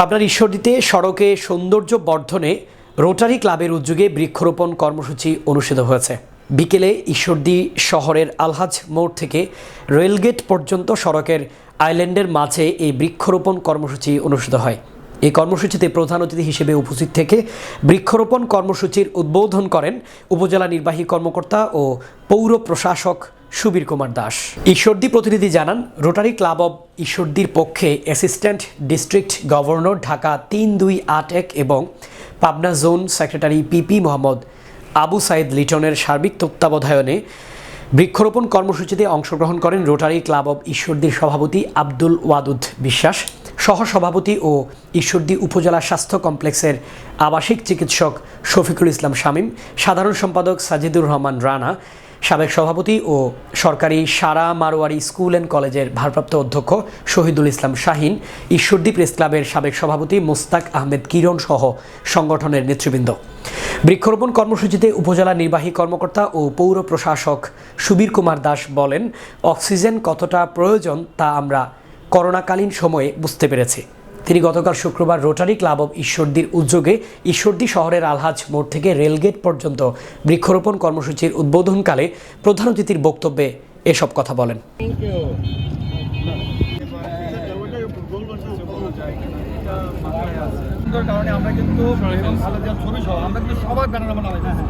পাবনার ঈশ্বরদীতে সড়কে সৌন্দর্য বর্ধনে রোটারি ক্লাবের উদ্যোগে বৃক্ষরোপণ কর্মসূচি অনুষ্ঠিত হয়েছে। বিকেলে ঈশ্বরদী শহরের আলহাজ মোড় থেকে রেলগেট পর্যন্ত সড়কের আইল্যান্ডের মাঝে এই বৃক্ষরোপণ কর্মসূচি অনুষ্ঠিত হয়। এই কর্মসূচিতে প্রধান অতিথি হিসেবে উপস্থিত থেকে বৃক্ষরোপণ কর্মসূচির উদ্বোধন করেন উপজেলা নির্বাহী কর্মকর্তা ও পৌর প্রশাসক সুবীর কুমার দাস। ঈশ্বরদী প্রতিনিধি জানান রোটারি ক্লাব অব ঈশ্বরদীর পক্ষে অ্যাসিস্ট্যান্ট ডিস্ট্রিক্ট গভর্নর ঢাকা তিন দুই আট এক এবং Pabna zone secretary PP Mohammad Abu Saeed লিটনের সার্বিক তত্ত্বাবধায়নে বৃক্ষরোপণ কর্মসূচিতে অংশগ্রহণ করেন রোটারি ক্লাব অব ঈশ্বরদীর সভাপতি আব্দুল ওয়াদুদ বিশ্বাস। সহসভাপতি ও ঈশ্বরদী উপজেলা স্বাস্থ্য কমপ্লেক্সের আবাসিক চিকিৎসক শফিকুল ইসলাম শামীম। সাধারণ সম্পাদক সাজিদুর রহমান রানা। সাবেক সভাপতি ও সরকারি সারা মারোয়ারি স্কুল অ্যান্ড কলেজের ভারপ্রাপ্ত অধ্যক্ষ শহীদুল ইসলাম শাহিন, ঈশ্বরদী প্রেস ক্লাবের সাবেক সভাপতি মোস্তাক আহমেদ কিরণ সহ সংগঠনের নেতৃবৃন্দ। বৃক্ষরোপণ কর্মসূচিতে উপজেলা নির্বাহী কর্মকর্তা ও পৌর প্রশাসক সুবীর কুমার দাস বলেন, অক্সিজেন কতটা প্রয়োজন তা আমরা করোনাকালীন সময়ে বুঝতে পেরেছি। তিনি গতকাল শুক্রবার রোটারি ক্লাব অব ঈশ্বরদীর উদ্যোগে ঈশ্বরদী শহরের আলহাজ মোড় থেকে রেলগেট পর্যন্ত বৃক্ষরোপণ কর্মসূচির উদ্বোধনকালে প্রধান অতিথির বক্তব্যে এসব কথা বলেন। কারণে আমরা কিন্তু ভালো আমরা কিন্তু সবার বানাই